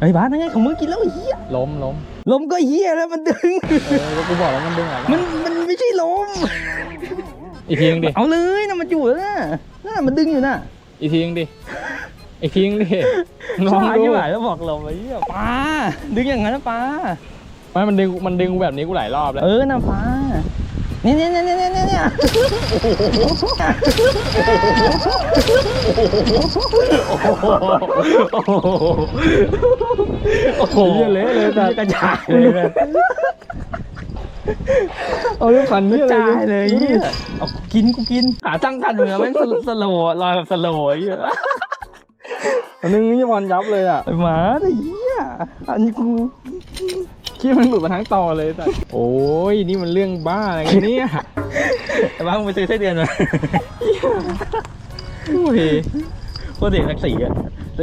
ไอ้ยบาสนั่นไงของมึงกินแล้วไอ้เหี้ยล้มล้มลมก็เหี้ยแล้วมันดึง เออก็กูบอกแล้วมันดึงอะมันมันไม่ใช่ลม อีกทีนึงดิ เอาเลยนะมันอยู่แล้วนะนั่นนะมันดึงอยู่น่ะอีกทีนึงดิ อีกทีนึงดิลองช้าดู ใช่ไหมแล้วบอกลมไอ้เหี้ยปลาดึงอย่างนั้นนะปลา ไม่มันดึงมันดึงกูแบบนี้กูหลายรอบแล้ว เออนะปลาเนี่ยเนี่ยเนี่ยเนี่ยเนี่ยเนี่ยโอ้โหโอ้โหโอ้โหเหี้ยเละเลยแต่กระจายเลยนะเอาเรื่องคันกนี้ระอะไรจายเลยไอ้เหี้ยเอากินกูกินขาตั้งทันเหมือนไม่งสโลว์ลอยแบบสโลว์ไอ้เหี้ยอันนึงนี่บอลยับเลยอะไอ้หมาไอ้เหี้ยอันนี้กู คิดมันหลุดมาทั้งตอเลยแต่โอ้ยนี่มันเรื่องบ้าอะไรกันเนี่ยไอ้บ้ามึงไปซื้อไส้เดือนมาโอ้ยโคตรเด็กนักสีอะ